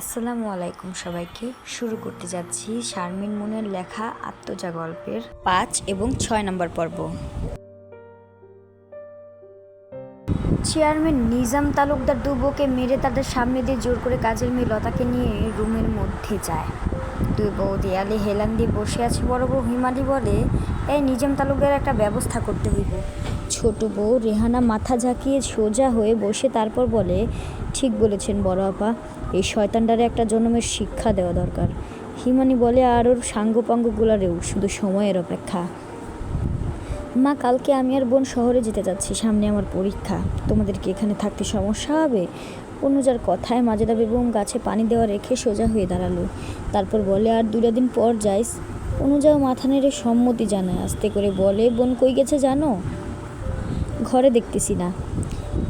আসসালামু আলাইকুম সবাইকে। শুরু করতে যাচ্ছি শারমিন মুনের লেখা আত্মজা গল্পের পাঁচ এবং ছয় নম্বর পর্ব। চেয়ারম্যান নিজাম তালুকদার দুবোকে মেরে তাদের সামনে দিয়ে জোর করে কাজের মেয়ে লতাকে নিয়ে রুমের মধ্যে যায়। দুই বউ দেয়ালে হেলান দিয়ে বসে আছে, বড় বউ হিমালি বলে এই নিজাম তালুকদার, একটা ব্যবস্থা করতে হইব। ছোট বউ রেহানা মাথা ঝাঁকিয়ে সোজা হয়ে বসে তারপর বলে, ঠিক বলেছেন বড় আপা এই শয়তানটারে একটা জন্মের শিক্ষা দেওয়া দরকার। হিমানি বলে, আর ওর সাঙ্গপাঙ্গগুলারেও শুধু সময়ের অপেক্ষা। মা, কালকে আমি আর বোন শহরে যেতে যাচ্ছি, সামনে আমার পরীক্ষা। তোমাদের কি এখানে থাকতে সমস্যা হবে? অনুজার কথায় মাজেদা বেগম গাছে পানি দেওয়া রেখে সোজা হয়ে দাঁড়াল। তারপর বলে, আর দুটা দিন পর যাইস? অনুজাও মাথা নেড়ে সম্মতি জানায়, আস্তে করে বলে, বোন কই গেছে জানো? ঘরে দেখতেছি না।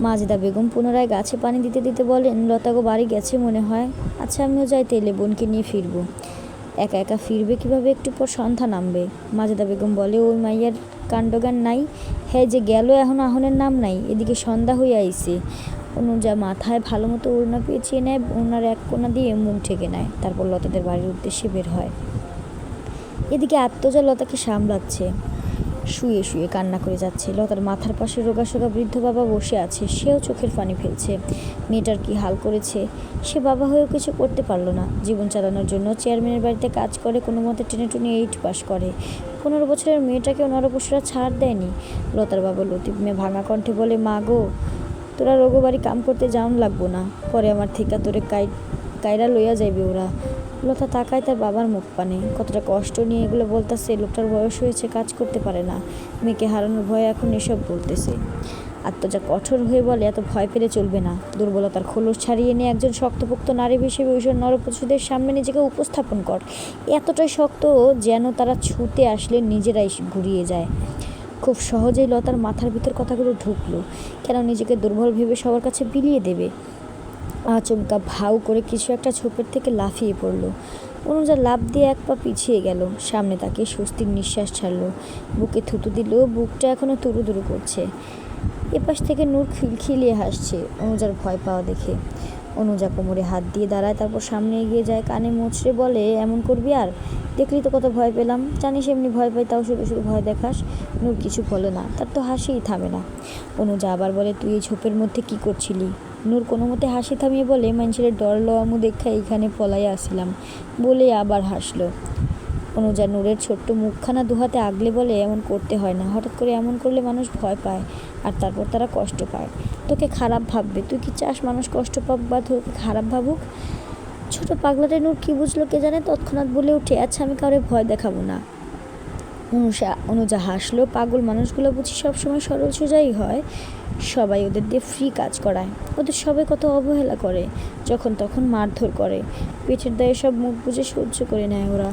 মাজেদা বেগম পুনরায় গাছে পানি দিতে দিতে বলেন, লতাগো বাড়ি গেছে মনে হয় আচ্ছা আমিও যাই তেলে বোনকে নিয়ে ফিরবো। একা একা ফিরবে কীভাবে? একটু পর সন্ধ্যা নামবে। মাজেদা বেগম বলে, ওই মাইয়ার কাণ্ডজ্ঞান নাই। হ্যাঁ যে গেল এখন আহনের নাম নাই। এদিকে সন্ধ্যা হয়ে আইছে। অনুজা মাথায় ভালো মতো ওড়না পেঁচিয়ে নেয়, ওনার এক কোনা দিয়ে মুখ ঢেকে নেয়। তারপর লতাদের বাড়ির উদ্দেশ্যে বের হয়। এদিকে আত্মজা লতাকে সামলাচ্ছে। শুয়ে শুয়ে কান্না করে যাচ্ছে লতার মাথার পাশে রোগাসোগা বৃদ্ধ বাবা বসে আছে, সেও চোখের পানি ফেলছে। মেয়েটার কি হাল করেছে? সে বাবা হয়েও কিছু করতে পারল না। জীবন চালানোর জন্য চেয়ারম্যানের বাড়িতে কাজ করে, কোনো মতে টেনে টুনে এইট পাস করে। পনেরো বছরের মেয়েটাকে নরপশুরা ছাড় দেয়নি। লতার বাবা লতিফ মেয়ে ভাঙা কণ্ঠে বলে, মা গো, তোরা রোগবাড়ি কাম করতে যাওন লাগবো না। পরে আমার থেকে তোরে কাই, কায়রা লইয়া যাইবে ওরা। লতা তাকায় তার বাবার মুখ পানে। কতটা কষ্ট নিয়ে এগুলো বলতেছে, লোকটার বয়স হয়েছে, কাজ করতে পারে না। মেয়েকে হারানোর ভয়ে এখন এসব বলতেছে। আত্মজা কঠোর হয়ে বলে, এত ভয় পেলে চলবে না। দুর্বলতার খোলস ছাড়িয়ে নিয়ে একজন শক্তপোক্ত নারী হিসেবে ওইসব নরপশুদের সামনে নিজেকে উপস্থাপন কর। এতটাই শক্ত যেন তারা ছুটে আসলে নিজেরাই ঘুরিয়ে যায়। খুব সহজেই লতার মাথার ভিতর কথাগুলো ঢুকলো। কেন নিজেকে দুর্বল ভেবে সবার কাছে বিলিয়ে দেবে? আচমকা ভাউ করে কিছু একটা ছোপের থেকে লাফিয়ে পড়ল। অনুজা লাফ দিয়ে এক পা পিছিয়ে গেল। সামনে তাকে স্বস্তির নিঃশ্বাস ছাড়লো। বুকে থুতু দিল, বুকটা এখনও তুরু তুরু করছে। এপাশ থেকে নূর খিলখিলিয়ে হাসছে অনুজার ভয় পাওয়া দেখে। অনুজা কোমরে হাত দিয়ে দাঁড়ায়, তারপর সামনে এগিয়ে যায়, কানে মুচড়ে বলে, এমন করবি আর? দেখলি তো কত ভয় পেলাম। জানিস এমনি ভয় পাই, তাও শুধু শুধু ভয় দেখাস। নূর কিছু বলে না, তার তো হাসিই থামে না। অনুজা আবার বলে, তুই এই ঝোপের মধ্যে কি করছিলি? নূর কোনো মতে হাসি থামিয়ে বলে, মানুষের ডর লওয়ামু দেখা এইখানে পলাই আসিলাম। বলে আবার হাসলো। অনুজা নূরের ছোট্ট মুখখানা দুহাতে আগলে বলে, এমন করতে হয় না। হঠাৎ করে এমন করলে মানুষ ভয় পায় আর তারপর তারা কষ্ট পায়। তোকে খারাপ ভাববে। তুই কি চাস মানুষ কষ্ট পাক বা তোকে খারাপ ভাবুক? ছোট পাগলাটে নূর কী বুঝলো কে জানে, তৎক্ষণাৎ বলে উঠে আচ্ছা আমি কাউরে ভয় দেখাবো না। অনুষা, অনুজা হাসলো, পাগল মানুষগুলো বুঝি সবসময় সরল সোজাই হয়। সবাই ওদের দিয়ে ফ্রি কাজ করায়। ওদের সবাই কত অবহেলা করে, যখন তখন মারধর করে। পেটের দায়ে সব মুখ বুঝে সহ্য করে নেয় ওরা।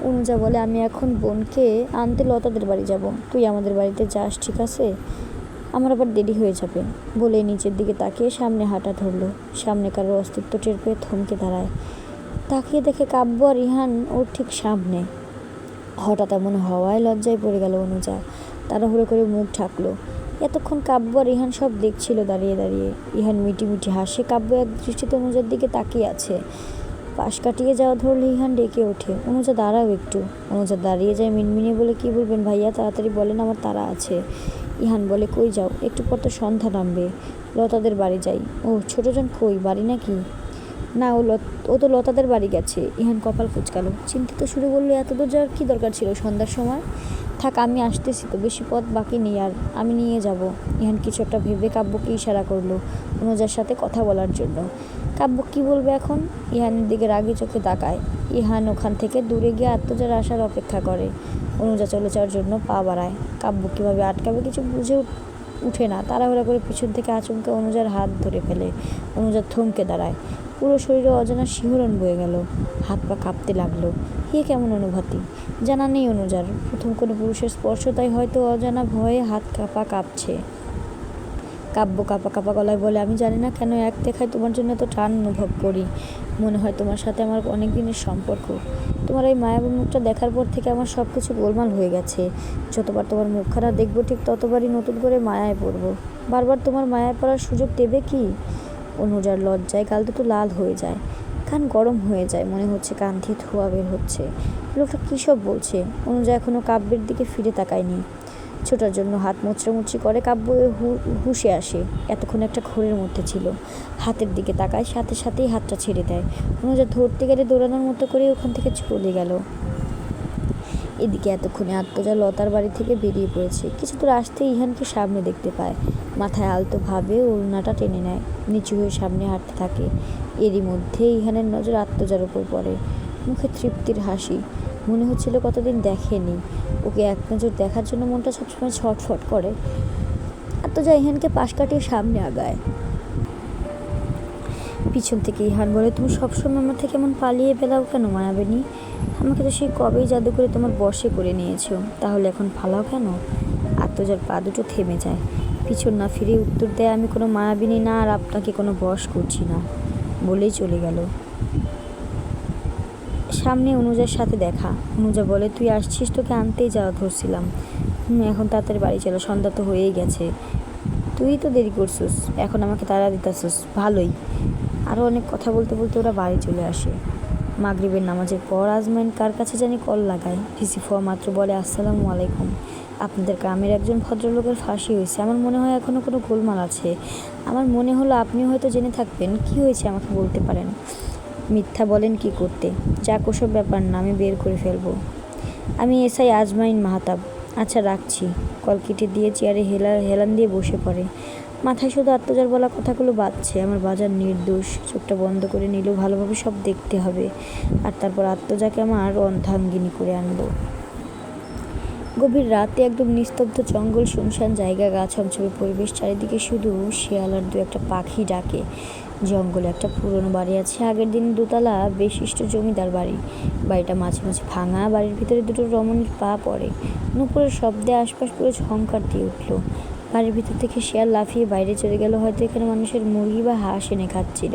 অনুজা বলে, আমি এখন বোনকে আনতে লতাদের বাড়ি যাব। তুই আমাদের বাড়িতে যাস, ঠিক আছে? আমার আবার দেরি হয়ে যাবে। বলে নিচের দিকে তাকিয়ে সামনে হাঁটা ধরলো। সামনে কারোর অস্তিত্ব টের পেয়ে থমকে দাঁড়ায়। তাকিয়ে দেখে কাব্য আর ইহান ওর ঠিক সামনে। হঠাৎ এমন হওয়ায় লজ্জায় পড়ে গেল অনুজা তাড়াহুড়ো করে মুখ ঢাকলো। এতক্ষণ কাব্য আর ইহান সব দেখছিল দাঁড়িয়ে দাঁড়িয়ে। ইহান মিটি মিটি হাসে, কাব্য এক দৃষ্টিতে অনুজার দিকে তাকিয়ে আছে। পাশ কাটিয়ে যাওয়া ধরলে ইহান ডেকে ওঠে, অনুজা, দাঁড়াও একটু। অনুজা দাঁড়িয়ে যায় মিনমিনে বলে, কি বলবেন ভাইয়া, তাড়াতাড়ি বলেন আমার তারা আছে। ইহান বলে, কই যাও, একটু পর তো সন্ধ্যা নামবে। লতাদের বাড়ি যাই। ও, ছোটজন কই, বাড়ি নাকি? না, ও লত, ও তো লতাদের বাড়ি গেছে। ইহান কপাল কুচকালো চিন্তিত শুরু বলল এত দূর যাওয়ার কী দরকার ছিল সন্ধ্যার সময়? থাক, আমি আসতেছি তো, বেশি পথ বাকি নেই আর আমি নিয়ে যাব। ইহান কিছু একটা ভেবে কাব্যকে ইশারা করল অনুজার সাথে কথা বলার জন্য। কাব্য কি বলবে এখন? ইহানের দিকে রাগি চোখে তাকায়। ইহান ওখান থেকে দূরে গিয়ে আত্মজার আসার অপেক্ষা করে। অনুজা চলে যাওয়ার জন্য পা বাড়ায়। কাব্য কীভাবে আটকাবে কিছু বুঝে উঠে না। তাড়াহুড়া করে পিছন থেকে আচমকে অনুজার হাত ধরে ফেলে। অনুজা থমকে দাঁড়ায়। পুরো শরীরে অজানা শিহরণ বয়ে গেল। হাত পা কাঁপতে লাগল। হে কেমন অনুভূতি? জানা নেই অনুজার। প্রথম কোনো পুরুষের স্পর্শ তাই হয়তো অজানা ভয়ে হাত কাঁপা কাঁপছে। কাব্য কাঁপা কাঁপা গলায় বলে, আমি জানি না কেন এক দেখায় তোমার জন্য এত টান অনুভব করি। মনে হয় তোমার সাথে আমার অনেক দিনের সম্পর্ক। তোমার এই মায়াবী মুখটা দেখার পর থেকে আমার সব কিছু গোলমাল হয়ে গেছে। যতবার তোমার মুখখানা দেখব ঠিক ততবারই নতুন করে মায়ায় পড়ব। বারবার তোমার মায়ায় পড়ার সুযোগ দেবে কি? অনুজার লজ্জায় গাল দুটো লাল হয়ে যায়। কান গরম হয়ে যায়, মনে হচ্ছে কান থেকে ধোয়া বের হচ্ছে। লোকটা কী সব বলছে? অনুজা এখনও কাব্যের দিকে ফিরে তাকায়নি। ছোটার জন্য হাত মোচড়ামুচড়ি করে কাব্য হুঁশে আসে। এতক্ষণ একটা ঘোরের মধ্যে ছিল। হাতের দিকে তাকায়, সাথে সাথেই হাতটা ছেড়ে দেয়। অনুজা ধরতে গেলে দৌড়ানোর মতো করে ওখান থেকে চলে গেল। এদিকে এতক্ষণে আত্মজা লতার বাড়ি থেকে বেরিয়ে পড়েছে। কিছু দূর আসতে ইহানকে সামনে দেখতে পায়। মাথায় আলতোভাবে ওড়নাটা টেনে নেয়। নিচু হয়ে সামনে হাঁটতে থাকে। এরই মধ্যে ইহানের নজর আত্মজার উপর পড়ে। মুখে তৃপ্তির হাসি। মনে হচ্ছিল কতদিন দেখেনি। ওকে এক নজর দেখার জন্য মনটা সবসময় ছটফট করে। আত্মজা ইহানকে পাশ কাটিয়ে সামনে আগায়। পিছন থেকে ইহান বলে, তুমি সবসময় আমার থেকে এমন পালিয়ে বেলাও কেন মায়াবেনি? আমাকে তো সেই কবেই জাদু করে তোমার বশে করে নিয়েছো। তাহলে এখন ফালাও কেন? আত্মজার পা দুটো থেমে যায়। পিছন না ফিরে উত্তর দেয়, আমি কোনো মায়াবিনী না আর আপনাকে কোনো বশ করছি না। বলেই চলে গেল। সামনে অনুজার সাথে দেখা। অনুজা বলে, তুই আসছিস তোকে আনতেই যাওয়া ধরছিলাম। এখন তাড়াতাড়ি বাড়ি চলো, সন্ধ্যা তো হয়েই গেছে। তুই তো দেরি করছিস, এখন আমাকে তাড়া দিতেছিস, ভালোই। আরও অনেক কথা বলতে বলতে ওরা বাড়ি চলে আসে। মাগরিবের নামাজের পর আজমাইন কার কাছে জানি কল লাগায়। রিসিভ হওয়া মাত্র বলে, আসসালামু আলাইকুম। আপনাদের গ্রামের একজন ভদ্রলোকের ফাঁসি হয়েছে। আমার মনে হয় এখনও কোনো গোলমাল আছে। আমার মনে হলো আপনি হয়তো জেনে থাকবেন কি হয়েছে আমাকে বলতে পারেন। মিথ্যা বলেন কি করতে? যাক, ওসব ব্যাপার না, আমি বের করে ফেলব। আমি এসআই আজমাইন মাহাতাব। আচ্ছা রাখছি। কল কেটে দিয়ে চেয়ারে হেলা, হেলান দিয়ে বসে পড়ে। মাথায় শুধু আত্মজার বলা কথাগুলো বাজছে। আমার বাজার নির্দোষ, চোখটা বন্ধ করে নিলেও ভালোভাবে সব দেখতে হবে। আর তারপর আত্মজাকে আমার অর্ধাঙ্গিনী করে আনব। গভীর রাতে একদম নিস্তব্ধ জঙ্গল, শুনশান জায়গা গাছ অঞ্চলের পরিবেশ, চারিদিকে শুধু শিয়াল আর দু একটা পাখি ডাকে। জঙ্গলে একটা পুরনো বাড়ি আছে, আগের দিন দোতলা, বিশিষ্ট জমিদার বাড়ি। বাড়িটা মাঝে মাঝে ভাঙা, বাড়ির ভিতরে দুটো রমণীর পা পড়ে। নুপুরের শব্দে আশপাশ পুরো ঝংকার দিয়ে উঠল। বাড়ির ভিতর থেকে শেয়াল লাফিয়ে বাইরে চলে গেল। হয়তো এখানে মানুষের মুরগি বা হাঁস এনে খাচ্ছিল।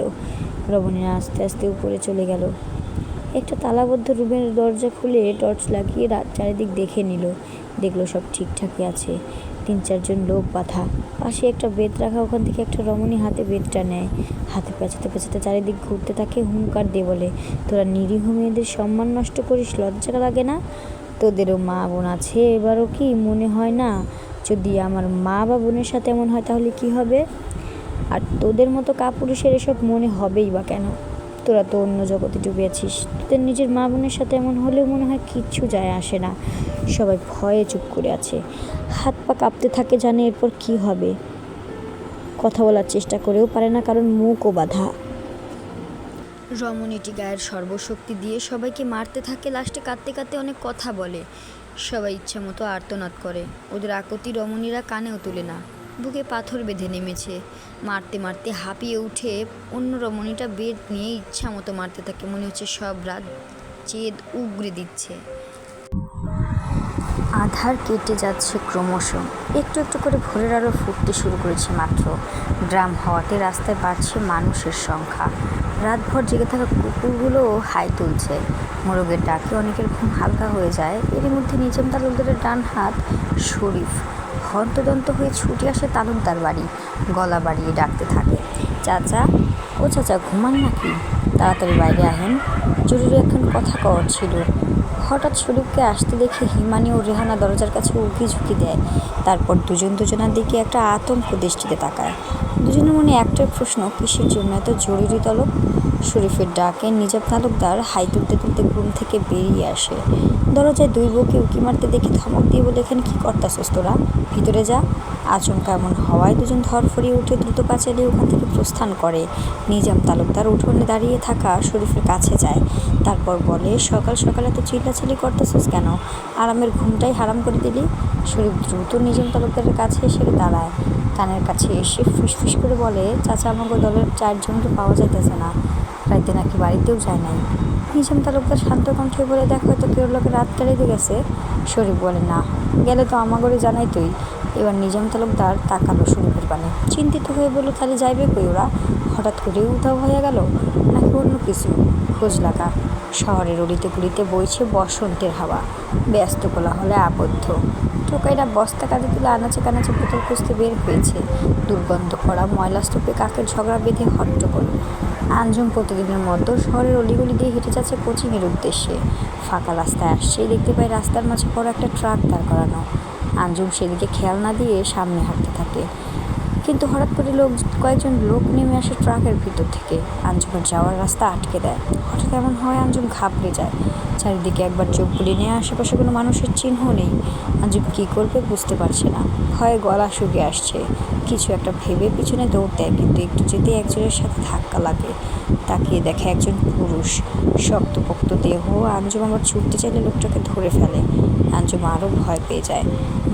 রমণীরা আস্তে আস্তে উপরে চলে গেল। একটা তালাবদ্ধ রুমের দরজা খুলে টর্চ লাগিয়ে চারিদিক দেখে নিল। দেখল সব ঠিকঠাকই আছে। তিন চারজন লোক বাঁধা। পাশে একটা বেত রাখা, ওখান থেকে একটা রমণী হাতে বেতটা নেয়। হাতে পেঁচাতে পেঁচাতে চারিদিক ঘুরতে থাকে, হুঙ্কার দিয়ে বলে, তোরা নিরীহ মেয়েদের সম্মান নষ্ট করিস, লজ্জা লাগে না? তোদেরও মা বোন আছে, এবারও কি মনে হয় না যদি আমার মা বা বোনের সাথে এমন হয়, তাহলে কি হবে? আর তোদের মতো কাপুরুষের এসব মনে হবেই বা কেন? তোরা তো অন্য জগতে ডুবে আছিস। তোদের নিজের মা বোনের সাথে এমন হলেও মনে হয় কিচ্ছু যায় আসে না। সবাই ভয়ে চুপ করে আছে। হাত পা কাঁপতে থাকে জানে এরপর কি হবে। কথা বলার চেষ্টা করেও পারে না কারণ মুখও বাঁধা। রমণীটি গায়ের সর্বশক্তি দিয়ে সবাইকে মারতে থাকে, লাস্টে কাঁদতে কাঁদতে অনেক কথা বলে। সবাই ইচ্ছা মতো আর্তনাদ করে। ওদের আকতি রমণীরা কানেও তুলে না। বুকে পাথর বেঁধে নেমেছে। মারতে মারতে হাঁপিয়ে উঠে অন্য রমণীটা বেদ নিয়ে ইচ্ছা মতো মারতে থাকে। মনে হচ্ছে সব রাত চেদ উগরে দিচ্ছে। আধার কেটে যাচ্ছে ক্রমশ। একটু একটু করে ভোরের আলো ফুটতে শুরু করেছে মাত্র। গ্রাম হওয়াতে রাস্তায় বাড়ছে মানুষের সংখ্যা। রাতভর জেগে থাকা কুকুরগুলোও হাই তুলছে। মোরগের ডাকে অনেকের ঘুম হালকা হয়ে যায়। এরই মধ্যে নিজাম তালুকদারের ডান হাত শরীফ হন্তদন্ত হয়ে ছুটে আসে তালুকদার বাড়ি। গলা বাড়িয়ে ডাকতে থাকে, চাচা, ও চাচা ঘুমান নাকি? তাড়াতাড়ি বাইরে আহেন। জরুরি একখান কথা কওয়ার ছিল। হঠাৎ শরীফকে আসতে দেখে হিমানি ও রেহানা দরজার কাছে উকি ঝুঁকি দেয়। তারপর দুজন দুজনার দিকে একটা আতঙ্ক দৃষ্টিতে তাকায়। দুজনের মনে একটাই প্রশ্ন, কিসের জন্য এত জরুরি তলব? শরীফের ডাকে নিজাম তালুকদার হাই তুলতে তুলতে ঘুম থেকে বেরিয়ে আসে। দরজায় দুই বউকে উকি মারতে দেখে ধমক দিয়ে বলে, এখানে কী করতাছস তোরা? ভিতরে যা। আচমকা এমন হওয়ায় দুজন ধরফরিয়ে উঠে দ্রুত পা ওখান থেকে প্রস্থান করে। নিজাম তালুকদার উঠোনে দাঁড়িয়ে থাকা শরীফের কাছে যায়। তারপর বলে, সকাল সকাল এত চিল্লাচিল্লি করতেছিস কেন? আরামের ঘুমটাই হারাম করে দিলি। শরীফ দ্রুত নিজাম তালুকদারের কাছে এসে দাঁড়ায়। কানের কাছে এসে ফুসফুস করে বলে, চাচা আমাকে দলের চারজনকে পাওয়া যাইতেছে না। রাইতে নাকি বাড়িতেও যায় নাই। নিজাম তালুকদার শান্ত কণ্ঠে বলে, দেখ হয়তো কেউ লোকে রাত কাটাইতে গেছে। শরীফ বলে, না, গেলে তো আমাগরে জানাই তুই এবার নিজাম তালুকদার তাকালো শরীফের পানে চিন্তিত হয়ে বলল, তাহলে যাইবে কই ওরা? হঠাৎ করে উধাও হয়ে গেল? নাকি অন্য কিছু? খোঁজ লাগা। শহরের অলিতে গুলিতে বইছে বসন্তের হাওয়া। ব্যস্ত কোলাহলে আবদ্ধ। টোকাইরা বস্তা কাঁধে তুলে আনাচে কানাচে বোতল খুঁজতে বের হয়েছে। দুর্গন্ধ করা ময়লা স্তূপে কাকের ঝগড়া বেঁধে হট্টগোল। আঞ্জুম প্রতিদিনের মতো শহরের অলিগলি দিয়ে হেঁটে যাচ্ছে কোচিংয়ের উদ্দেশ্যে। ফাঁকা রাস্তায় আসছেই দেখতে পাই রাস্তার মাঝে বড় একটা ট্রাক দাঁড় করানো। আঞ্জুম সেদিকে খেয়াল না দিয়ে সামনে হাঁটতে থাকে। কিন্তু হঠাৎ করে লোক, কয়েকজন লোক নেমে আসে ট্রাকের ভিতর থেকে। আঞ্জুমের যাওয়ার রাস্তা আটকে দেয়। হঠাৎ এমন হয় আঞ্জুম ঘাবড়ে যায়। চারিদিকে একবার চোখ বুলিয়ে নিয়ে আশেপাশে কোনো মানুষের চিহ্ন নেই। আঞ্জুম কী করবে বুঝতে পারছে না। ভয়ে গলা শুকিয়ে আসছে। কিছু একটা ভেবে পিছনে দৌড় দেয়, কিন্তু একটু যেতে একজনের সাথে ধাক্কা লাগে। তাকিয়ে দেখে একজন পুরুষ। শক্তপোক্ত দেহ। আঞ্জুম আবার ছুটতে চাইলে লোকটাকে ধরে ফেলে। আঞ্জুম আরও ভয় পেয়ে যায়।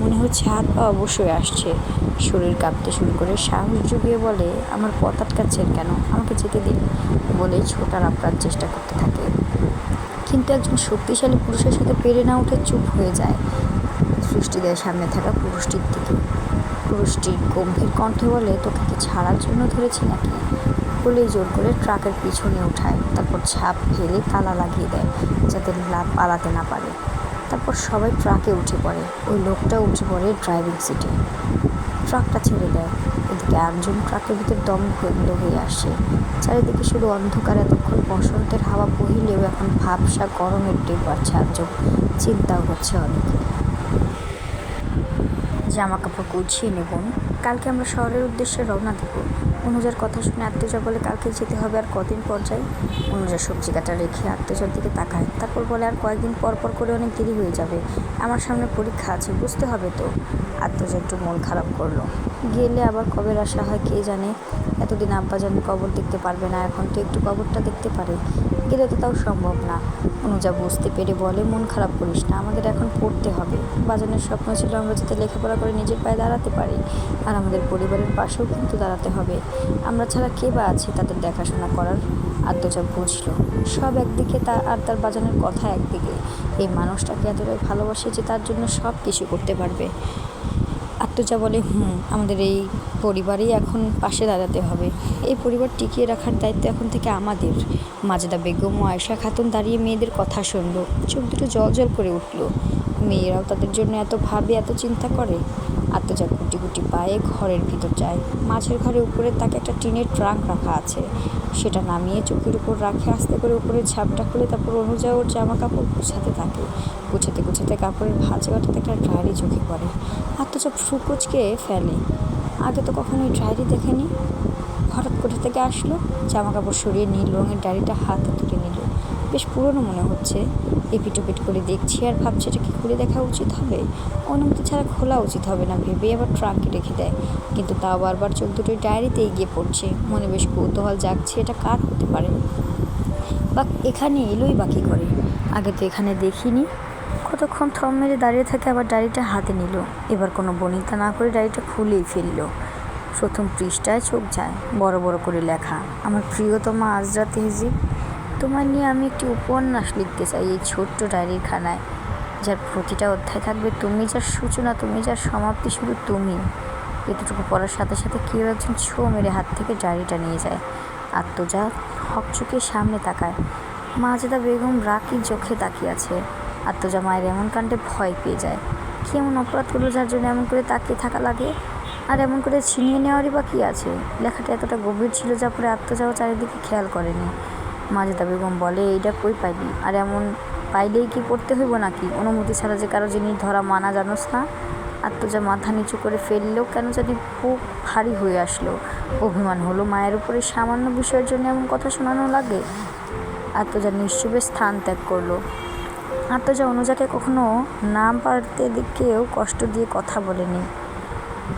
মনে হচ্ছে হাত পা অবশ্যই আসছে। শরীর কাঁপতে শুরু করে সাহস জুগিয়ে বলে, আমার পথ আটকাচ্ছেন কেন? আমাকে যেতে দিন। বলে ছোটার আপনার চেষ্টা করতে থাকে। কিন্তু একজন শক্তিশালী পুরুষের সাথে পেরে না উঠে চুপ হয়ে যায়। সৃষ্টি দেয় সামনে থাকা পুরুষটির দিকে। পুরুষটি গম্ভীর কণ্ঠে বলে, তোকে কি ছাড়ার জন্য ধরেছি নাকি? বলেই জোর করে ট্রাকের পিছনে উঠায়। তারপর ছাপ ফেলে তালা লাগিয়ে দেয়, যাতে লাভ পালাতে না পারে। তারপর সবাই ট্রাকে উঠে পড়ে। ওই লোকটা উঠে পড়ে ড্রাইভিং সিটে। ট্রাকটা ছেড়ে দেয়। এদিকে একজন ট্রাকের ভিতর দম বন্ধ হয়ে আসে। চারিদিকে শুধু অন্ধকার এতক্ষণ। বসন্তের হাওয়া বহিলেও এখন ভাবসা গরমের টের পাচ্ছে একজন চিন্তাও হচ্ছে অনেক। জামা কাপড় গুছিয়ে নেব। কালকে আমরা শহরের উদ্দেশ্যে রওনা দেব। অনুজার কথা শুনে আত্মজা বলে, কালকে যেতে হবে আর কদিন পর যাই? অনুজা সবজি কাটা রেখে আত্মজার দিকে তাকায়। তারপর বলে, আর কয়েকদিন পর পর করে অনেক দেরি হয়ে যাবে। আমার সামনে পরীক্ষা আছে, বুঝতে হবে তো? আত্মজা একটু মন খারাপ করল। গেলে আবার কবে আসা হয় কে জানে? এতদিন আব্বা জানি কবর দেখতে পারবে না, এখন তো একটু কবরটা দেখতে পারে। গেলে তো তাও সম্ভব না। অনুজা বুঝতে পেরে বলে, মন খারাপ করিস না, আমাদের এখন পড়তে হবে। বাজানের স্বপ্ন ছিল আমরা যাতে লেখাপড়া করে নিজের পায়ে দাঁড়াতে পারি, আর আমাদের পরিবারের পাশেও কিন্তু দাঁড়াতে হবে। আমরা ছাড়া কে বা আছে তাদের দেখাশোনা করার? আদ্যজা বুঝলো, সব একদিকে তার আর তার বাজানের কথা একদিকে। এই মানুষটাকে এতটাই ভালোবাসে যে তার জন্য সব কিছু করতে পারবে। আত্মজা বলে, হুম, আমাদের এই পরিবারেই এখন পাশে দাঁড়াতে হবে। এই পরিবার টিকিয়ে রাখার দায়িত্ব এখন থেকে আমাদের। মাজেদা বেগম ও আয়সা খাতুন দাঁড়িয়ে মেয়েদের কথা শুনলো। চোখ দুটো জল জল করে উঠল। মেয়েরাও তাদের জন্য এত ভাবে এত চিন্তা করে। আত্মজা গুটি গুটি পায়ে ঘরের ভিতর যায়। মাছের ঘরে উপরে তাকে একটা টিনের ট্রাঙ্ক রাখা আছে। সেটা নামিয়ে চোখের উপর রাখে, আস্তে করে উপরে ছাপটা খুলে তারপর অনুযায়ী ওর জামা কাপড় গুছাতে থাকে। গুছাতে গুছাতে কাপড়ের ভাঁজে কাটাতে একটা ড্রায়ারি চোখে পড়ে। আত্মজা ফুকুচকে ফেলে। আগে তো কখনো এই ডায়েরি দেখেনি। হঠাৎ কোথা থেকে আসলো? জামা কাপড় সরিয়ে নীল রঙের ডায়েরিটা হাতে তুলে নিল। বেশ পুরনো মনে হচ্ছে। এপিটোপিট করে দেখছি আর ভাবছি এটা কি খুলে দেখা উচিত হবে? অনুমতি ছাড়া খোলা উচিত হবে না ভেবে আবার ট্রাঙ্কে রেখে দেয়। কিন্তু তাও বারবার চোখ দুটোই ডায়েরিতে এগিয়ে পড়ছে। মনে বেশ কৌতূহল জাগছে এটা কার হতে পারে? বা এখানে এলোই বাকি করে? আগে তো এখানে দেখিনি। কতক্ষণ থম মেরে দাঁড়িয়ে থাকে আবার ডায়েরিটা হাতে নিল। এবার কোনো বনিতা না করে ডায়েরিটা খুলেই ফেলল। প্রথম পৃষ্ঠায় চোখ যায়, বড় বড় করে লেখা, আমার প্রিয়তমা আজরা তেহজিব। তোমার নিয়ে আমি একটি উপন্যাস লিখতে চাই এই ছোট্ট ডায়েরির খানায় যার প্রতিটা অধ্যায় থাকবে তুমি যার সূচনা, তুমি যার সমাপ্তি শুধু তুমি। এতটুকু পড়ার সাথে সাথে কেউ একজন ছো মেরে হাত থেকে ডায়েরিটা নিয়ে যায়। আত্মজা হকচুকে সামনে তাকায়। মাজেদা বেগম রাকি চোখে তাকিয়ে আছে। আত্মজা মায়ের এমন কাণ্ডে ভয় পেয়ে যায়। কি এমন অপরাধ করল যার জন্য এমন করে তাকিয়ে থাকা লাগে? আর এমন করে ছিনিয়ে নেওয়ারই বা কী আছে? লেখাটা এতটা গভীর ছিল যা পরে আত্মজাও চারিদিকে খেয়াল করেনি। মাজেদা বেগম বলে, এইটা কই পাইলি? আর এমন পাইলেই কি পড়তে হইব নাকি? অনুমতি ছাড়া যে কারও জিনিস ধরা মানা জানোস না? আত্মজা মাথা নিচু করে ফেললেও কেন জানি খুব ভারী হয়ে আসলো। অভিমান হলো মায়ের উপরে সামান্য বিষয়ের জন্য এমন কথা শোনানো লাগে? আত্মজা নিশ্চুপে স্থান ত্যাগ করল। আত্মজা অনুজাকে কখনো নাম পারতে দিকেও কষ্ট দিয়ে কথা বলেনি।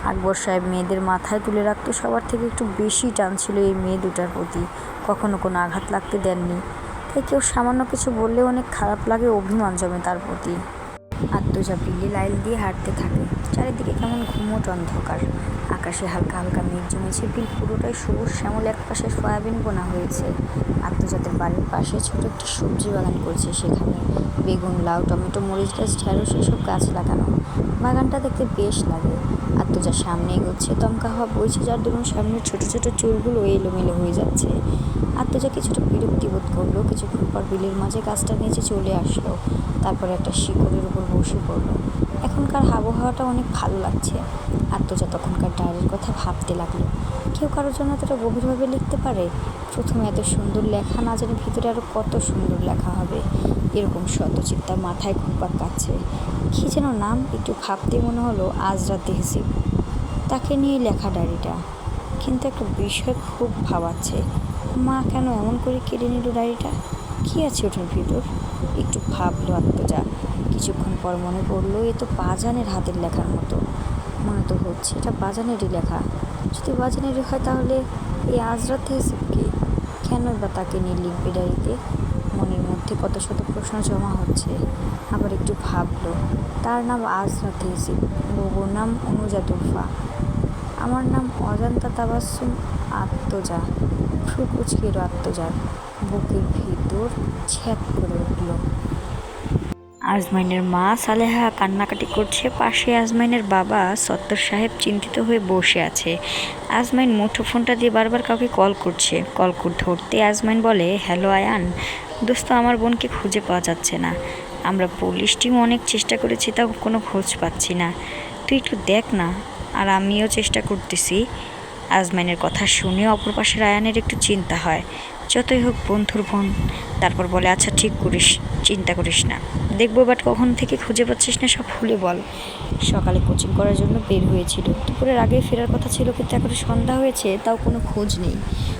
আকবর সাহেব মেয়েদের মাথায় তুলে রাখতে সবার থেকে একটু বেশি টান ছিল এই মেয়ে দুটার প্রতি। কখনো কোনো আঘাত লাগতে দেননি। তাই কেউ সামান্য কিছু বললে অনেক খারাপ লাগে অভিমান জমে তার প্রতি। আত্মজা বিলি লাইল দিয়ে হাঁটতে থাকে। চারিদিকে কেমন ঘুমোট অন্ধকার। আকাশে হালকা হালকা মেঘ জমেছে বিল পুরোটাই সবুজ শ্যামল, এক পাশে সয়াবিন বোনা হয়েছে। আত্মজাতের বাড়ির পাশে ছোট একটি সবজি বাগান করছে সেখানে। বেগুন, লাউ, টমেটো, মরিচ গাছ ঢেঁড়স এসব গাছ লাগানো। বাগানটা দেখতে বেশ লাগে। আত্মজা সামনে এগোচ্ছে, দমকা হওয়া বইছে, যার দরুন সামনে ছোট ছোট চুলগুলো এলোমেলো হয়ে যাচ্ছে। আত্মজা কিছুটা বিরক্তি বোধ করল, কিছুক্ষণ পর বিলের মাঝে গাছটা নিচে চলে আসলো, তারপরে একটা শিকড়ের উপর বসে পড়ল। এখনকার আবহাওয়াটা অনেক ভালো লাগছে। আত্মজা তখনকার ডায়েরির কথা ভাবতে লাগল। কেউ কারোর জন্য এতটা গভীরভাবে লিখতে পারে? প্রথমে এত সুন্দর লেখা না জানি ভিতরে আরও কত সুন্দর লেখা হবে? এরকম শতচিত্তা মাথায় ঘুরপাক কাচ্ছে কী যেন নাম একটু ভাবতে মনে হলো আজ রাত তাকে নিয়ে লেখা ডায়েরিটা। কিন্তু একটা বিষয় খুব ভাবাচ্ছে। মা কেন এমন করে কেড়ে নিল ডায়েরিটা? কী আছে ওটার ভিতর? একটু ভাবলো আত্মজা। কিছুক্ষণ পর মনে পড়ল, এ তো বাজানের হাতের লেখার মতো। মনে তো হচ্ছে, এটা বাজানেরই লেখা। যদি বাজানেরই হয় তাহলে এই আজ রাত তেহসিবকে কেন বা তাকে নিয়ে লিখবে ডায়েরিতে? মনের মধ্যে কত শত প্রশ্ন জমা হচ্ছে। আবার একটু ভাবলো, তার নাম আজরা তেহসিব বউর নাম অনুজা তুফা আমার নাম অজান্তা তাবাসুম আত্মজা। ভ্রু কুচকের আত্মজার বুকের ভিতর ছ্যাদ করে উঠল। আজমাইনের মা সালেহা কান্নাকাটি করছে, পাশে আজমাইনের বাবা সত্তর সাহেব চিন্তিত হয়ে বসে আছে। আজমাইন মুঠো ফোনটা দিয়ে বারবার কাউকে কল করছে। কল ধরতে আজমাইন বলে, হ্যালো আয়ান, দোস্ত আমার বোনকে খুঁজে পাওয়া যাচ্ছে না। আমরা পুলিশ টিম অনেক চেষ্টা করেছি, তাও কোনো খোঁজ পাচ্ছি না। তুই একটু দেখ না, আর আমিও চেষ্টা করতেছি। আজমাইনের কথা শুনে অপর পাশে রায়ানের একটু চিন্তা হয়। যতই হোক, বন্ধুর বোন। তারপর বলে আচ্ছা ঠিক করিস, চিন্তা করিস না। দেখব বাট কখন থেকে খুঁজে পাচ্ছিস না, সব খুলে বল। সকালে কোচিং করার জন্য বের হয়েছিল। দুপুরের আগে ফেরার কথা ছিল, কিন্তু এখন সন্ধ্যা হয়েছে, তাও কোনো খোঁজ নেই।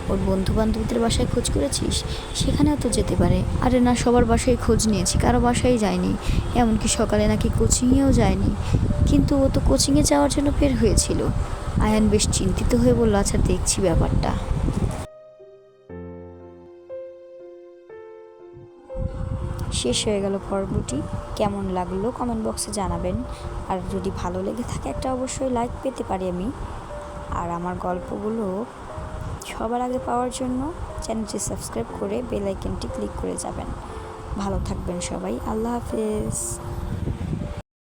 ওর বন্ধু বান্ধবীদের বাসায় খোঁজ করেছিস? সেখানেও তো যেতে পারে। আরে না, সবার বাসায় খোঁজ নিয়েছি, কারও বাসায় যায়নি। এমনকি সকালে নাকি কোচিংয়েও যায়নি। কিন্তু ও তো কোচিংয়ে যাওয়ার জন্য বের হয়েছিল। আয়ান বেশ চিন্তিত হয়ে বলল আচ্ছা দেখছি ব্যাপারটা। শেষ হয়ে গেল পর্বটি। কেমন লাগল কমেন্ট বক্সে জানাবেন। আর যদি ভালো লেগে থাকে একটা অবশ্যই লাইক পেতে পারি আমি। আর আমার গল্পগুলো সবার আগে পাওয়ার জন্য চ্যানেলটি সাবস্ক্রাইব করে বেল আইকনটি ক্লিক করে যাবেন। ভালো থাকবেন সবাই। আল্লাহ হাফেজ।